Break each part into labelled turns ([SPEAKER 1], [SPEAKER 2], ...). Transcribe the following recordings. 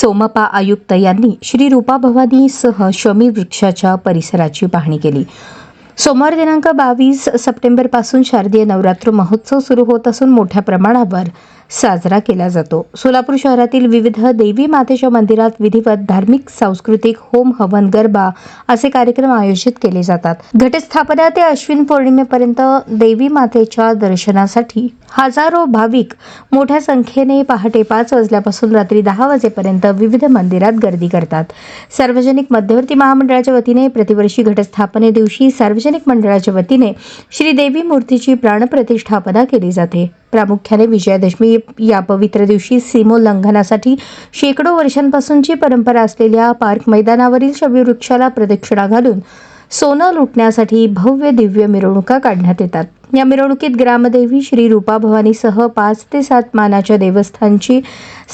[SPEAKER 1] सोमपा आयुक्त यांनी श्री रूपा भवानीसह शमी वृक्षाच्या परिसराची पाहणी केली. सोमवार दिनांक बावीस सप्टेंबरपासून शारदीय नवरात्र महोत्सव सुरू होत असून मोठ्या प्रमाणावर साजरा केला जातो. सोलापूर शहरातील विविध देवी मातेच्या मंदिरात विधिवत धार्मिक सांस्कृतिक होम हवन गरबा असे कार्यक्रम आयोजित केले जातात. घटस्थापना ते अश्विन पौर्णिमेपर्यंत देवी मातेच्या दर्शनासाठी हजारो भाविक मोठ्या संख्येने पहाटे पाच वाजल्यापासून रात्री दहा वाजेपर्यंत विविध मंदिरात गर्दी करतात. सार्वजनिक मध्यवर्ती महामंडळाच्या वतीने प्रतिवर्षी घटस्थापने दिवशी सार्वजनिक मंडळाच्या वतीने श्रीदेवी मूर्तीची प्राणप्रतिष्ठापना केली जाते. प्रामुख्याने विजयादशमी या पवित्र दिवशी सीमोल्लंघनासाठी शेकडो वर्षांपासूनची परंपरा असलेल्या पार्क मैदानावरील शबीवृक्षाला प्रदक्षिणा घालून सोनं लुटण्यासाठी भव्य दिव्य मिरवणुका काढण्यात येतात. या मिरवणुकीत ग्रामदेवी श्री रूपा भवानीसह पाच ते सात मानाच्या देवस्थानची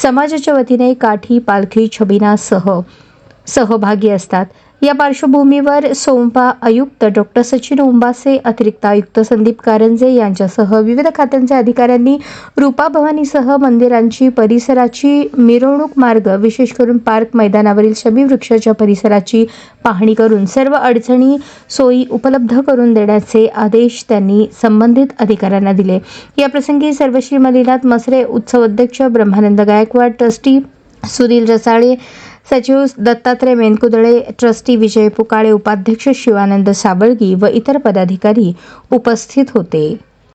[SPEAKER 1] समाजाच्या वतीने काठी पालखी छबिनासह सहभागी असतात. या पार्श्वभूमीवर सोमपा आयुक्त डॉक्टर सचिन ओंबासे अतिरिक्त आयुक्त संदीप कारंजे यांच्यासह विविध खात्यांच्या अधिकाऱ्यांनी रूपा भवानीसह मंदिरांची परिसराची मिरवणूक मार्ग विशेष करून पार्क मैदानावरील शमी वृक्षाच्या परिसराची पाहणी करून सर्व अडचणी सोयी उपलब्ध करून देण्याचे आदेश त्यांनी संबंधित अधिकाऱ्यांना दिले. याप्रसंगी सर्वश्री मलिनाथ मसरे उत्सव अध्यक्ष ब्रह्मानंद गायकवाड ट्रस्टी सुनील रसाळे सचिव दत्तात्रय मेनकुदळे ट्रस्टी विजय पुकाळे उपाध्यक्ष शिवानंद साबळगी व इतर पदाधिकारी उपस्थित होते.